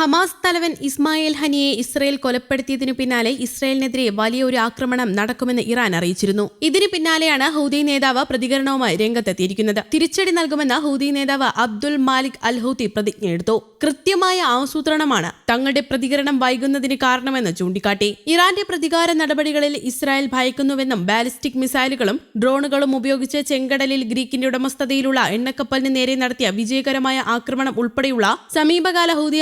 Hamas തലവൻ Ismail ഹനിയെ Israel കൊലപ്പെടുത്തിയതിനു പിന്നാലെ ഇസ്രയേലിനെതിരെ വലിയൊരു ആക്രമണം നടക്കുമെന്ന് ഇറാൻ അറിയിച്ചിരുന്നു. ഇതിനു പിന്നാലെയാണ് ഹൂതി നേതാവ് പ്രതികരണവുമായി രംഗത്തെത്തിയിരിക്കുന്നത്. തിരിച്ചടി നൽകുമെന്ന് ഹൂതി നേതാവ് അബ്ദുൽ മാലിക് അൽ ഹൂതി പ്രതിജ്ഞയെടുത്തു കൃത്യമായ ആസൂത്രണമാണ് തങ്ങളുടെ പ്രതികരണം വൈകുന്നതിന് കാരണമെന്ന് ചൂണ്ടിക്കാട്ടി. ഇറാന്റെ പ്രതികാര നടപടികളിൽ ഇസ്രായേൽ ഭയക്കുന്നുവെന്നും ബാലിസ്റ്റിക് മിസൈലുകളും ഡ്രോണുകളും ഉപയോഗിച്ച് ചെങ്കടലിൽ ഗ്രീക്കിന്റെ ഉടമസ്ഥതയിലുള്ള എണ്ണക്കപ്പലിന് നേരെ നടത്തിയ വിജയകരമായ ആക്രമണം ഉൾപ്പെടെയുള്ള സമീപകാല ഹൂതി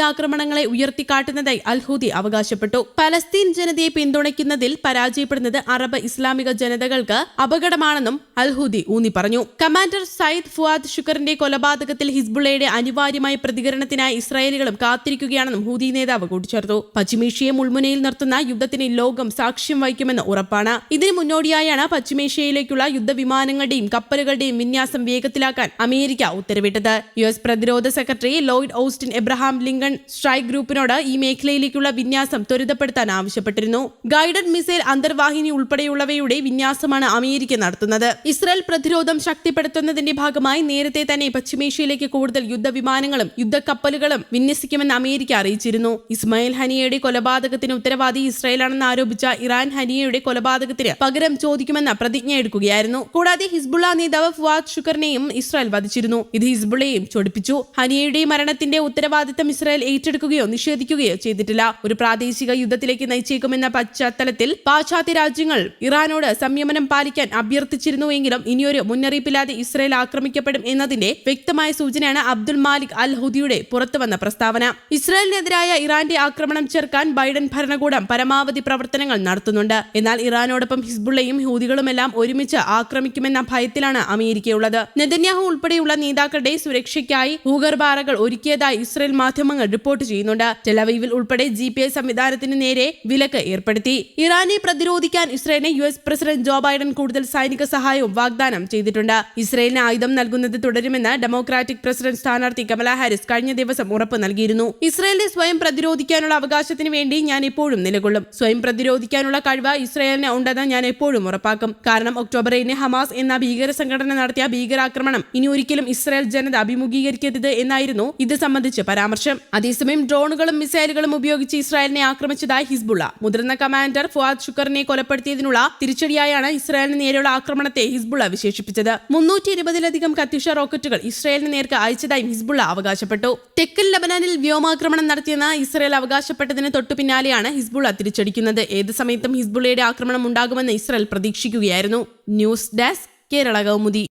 ആക്രമണങ്ങളെ ഉയർത്തിക്കാട്ടുന്നതായി അൽഹൂദി അവകാശപ്പെട്ടു. പലസ്തീൻ ജനതയെ പിന്തുണയ്ക്കുന്നതിൽ പരാജയപ്പെടുന്നത് അറബ് ഇസ്ലാമിക ജനതകൾക്ക് അപകടമാണെന്നും അൽഹൂദി ഊന്നി പറഞ്ഞു. കമാൻഡർ സയ്യിദ് ഫുവാദ് ഷുക്കറിന്റെ കൊലപാതകത്തിൽ ഹിസ്ബുള്ളയുടെ അനിവാര്യമായ പ്രതികരണത്തിനായി ഇസ്രായേലുകളും കാത്തിരിക്കുകയാണെന്നും ഹൂദി നേതാവ് കൂട്ടിച്ചേർത്തു. പശ്ചിമേഷ്യയെ മുൾമുനയിൽ നിർത്തുന്ന യുദ്ധത്തിന് ലോകം സാക്ഷ്യം വഹിക്കുമെന്ന് ഉറപ്പാണ്. ഇതിന് മുന്നോടിയായാണ് പശ്ചിമേഷ്യയിലേക്കുള്ള യുദ്ധവിമാനങ്ങളുടെയും കപ്പലുകളുടെയും വിന്യാസം വേഗത്തിലാക്കാൻ അമേരിക്ക ഉത്തരവിട്ടത്. യു എസ് പ്രതിരോധ secretary Lloyd Austin Abraham Lincoln strike ഗ്രൂപ്പിനോട് ഈ മേഖലയിലേക്കുള്ള വിന്യാസം ത്വരിതപ്പെടുത്താൻ ആവശ്യപ്പെട്ടിരുന്നു. ഗൈഡഡ് മിസൈൽ അന്തർവാഹിനി ഉൾപ്പെടെയുള്ളവയുടെ വിന്യാസമാണ് അമേരിക്ക നടത്തുന്നത്. ഇസ്രായേൽ പ്രതിരോധം ശക്തിപ്പെടുത്തുന്നതിന്റെ ഭാഗമായി നേരത്തെ തന്നെ പശ്ചിമേഷ്യയിലേക്ക് കൂടുതൽ യുദ്ധവിമാനങ്ങളും യുദ്ധക്കപ്പലുകളും വിന്യസിക്കുമെന്ന് അമേരിക്ക അറിയിച്ചിരുന്നു. ഇസ്മായിൽ ഹനിയയുടെ കൊലപാതകത്തിന് ഉത്തരവാദി ഇസ്രായേലാണെന്ന് ആരോപിച്ച ഇറാൻ ഹനിയയുടെ കൊലപാതകത്തിന് പകരം ചോദിക്കുമെന്ന പ്രതിജ്ഞ എടുക്കുകയായിരുന്നു. കൂടാതെ ഹിസ്ബുള്ള നേതാവ് ഫുവാദ് ഷുക്കറിനെയും ഇസ്രായേൽ വധിച്ചിരുന്നു. ഇത് ഹിസ്ബുള്ളയെയും ചൊടിപ്പിച്ചു. ഹനിയയുടെ മരണത്തിന്റെ ഉത്തരവാദിത്തം ഇസ്രായേൽ ഏറ്റെടുക്കുകയോ നിഷേധിക്കുകയോ ചെയ്തിട്ടില്ല. ഒരു പ്രാദേശിക യുദ്ധത്തിലേക്ക് നയിച്ചേക്കുമെന്ന പശ്ചാത്തലത്തിൽ പാശ്ചാത്യ രാജ്യങ്ങൾ ഇറാനോട് സംയമനം പാലിക്കാൻ അഭ്യർത്ഥിച്ചിരുന്നുവെങ്കിലും ഇനിയൊരു മുന്നറിയിപ്പില്ലാതെ ഇസ്രായേൽ ആക്രമിക്കപ്പെടും എന്നതിന്റെ വ്യക്തമായ സൂചനയാണ് അബ്ദുൽ മാലിക് അൽ ഹുദിയുടെ പുറത്തുവന്ന പ്രസ്താവന. ഇസ്രായേലിനെതിരായ ഇറാന്റെ ആക്രമണം ചെറുക്കാൻ ബൈഡൻ ഭരണകൂടം പരമാവധി പ്രവർത്തനങ്ങൾ നടത്തുന്നുണ്ട്. എന്നാൽ ഇറാനോടൊപ്പം ഹിസ്ബുള്ളയും ഹൂതികളുമെല്ലാം ഒരുമിച്ച് ആക്രമിക്കുമെന്ന ഭയത്തിലാണ് അമേരിക്കയുള്ളത്. നെതന്യാഹു ഉൾപ്പെടെയുള്ള നേതാക്കളുടെ സുരക്ഷയ്ക്കായി ഭൂഗർഭാറകൾ ഒരുക്കിയതായി ഇസ്രായേൽ മാധ്യമങ്ങൾ റിപ്പോർട്ട് ചെയ്യുന്നുണ്ട്. ടെലവീവിൽ ഉൾപ്പെടെ ജി പി എസ് സംവിധാനത്തിന് നേരെ വിലക്ക് ഏർപ്പെടുത്തി. ഇറാനെ പ്രതിരോധിക്കാൻ ഇസ്രയേലിന് U S president Joe Biden കൂടുതൽ സൈനിക സഹായവും വാഗ്ദാനം ചെയ്തിട്ടുണ്ട്. ഇസ്രയേലിന് ആയുധം നൽകുന്നത് തുടരുമെന്ന് ഡെമോക്രാറ്റിക് പ്രസിഡന്റ് സ്ഥാനാർത്ഥി കമല ഹാരിസ് കഴിഞ്ഞ ദിവസം ഉറപ്പ് നൽകിയിരുന്നു. ഇസ്രയേലിനെ സ്വയം പ്രതിരോധിക്കാനുള്ള അവകാശത്തിന് വേണ്ടി ഞാൻ എപ്പോഴും നിലകൊള്ളും. സ്വയം പ്രതിരോധിക്കാനുള്ള കഴിവ് ഇസ്രയേലിന് ഉണ്ടെന്ന് ഞാൻ എപ്പോഴും ഉറപ്പാക്കും. കാരണം ഒക്ടോബർ ഏഴിന് ഹമാസ് എന്ന ഭീകര സംഘടന നടത്തിയ ഭീകരാക്രമണം ഇനി ഒരിക്കലും ഇസ്രായേൽ ജനത അഭിമുഖീകരിക്കരുത് എന്നായിരുന്നു ഇത് സംബന്ധിച്ച് പരാമർശം. അതേസമയം ഡ്രോണുകളും മിസൈലുകളും ഉപയോഗിച്ച് ഇസ്രായേലിനെ ആക്രമിച്ചതായി ഹിസ്ബുള്ള. മുതിർന്ന കമാൻഡർ ഫുവാദ് ഷുക്കറിനെ കൊലപ്പെടുത്തിയതിനുള്ള തിരിച്ചടിയായാണ് ഇസ്രായേലിന് നേരെയുള്ള ആക്രമണത്തെ ഹിസ്ബുള്ള വിശേഷിപ്പിച്ചത്. മുന്നൂറ്റി ഇരുപതിലധികം കത്തിഷ റോക്കറ്റുകൾ ഇസ്രായേലിന് നേർക്ക് അയച്ചതായും ഹിസ്ബുള്ള അവകാശപ്പെട്ടു. തെക്കൻ ലബനാനിൽ വ്യോമാക്രമണം നടത്തിയെന്ന് ഇസ്രായേൽ അവകാശപ്പെട്ടതിന് തൊട്ടു പിന്നാലെയാണ് ഹിസ്ബുള്ള തിരിച്ചടിക്കുന്നത്. ഏത് സമയത്തും ഹിസ്ബുള്ളയുടെ ആക്രമണം ഉണ്ടാകുമെന്ന് Israel പ്രതീക്ഷിക്കുകയായിരുന്നു. News desk Kerala Kaumudi.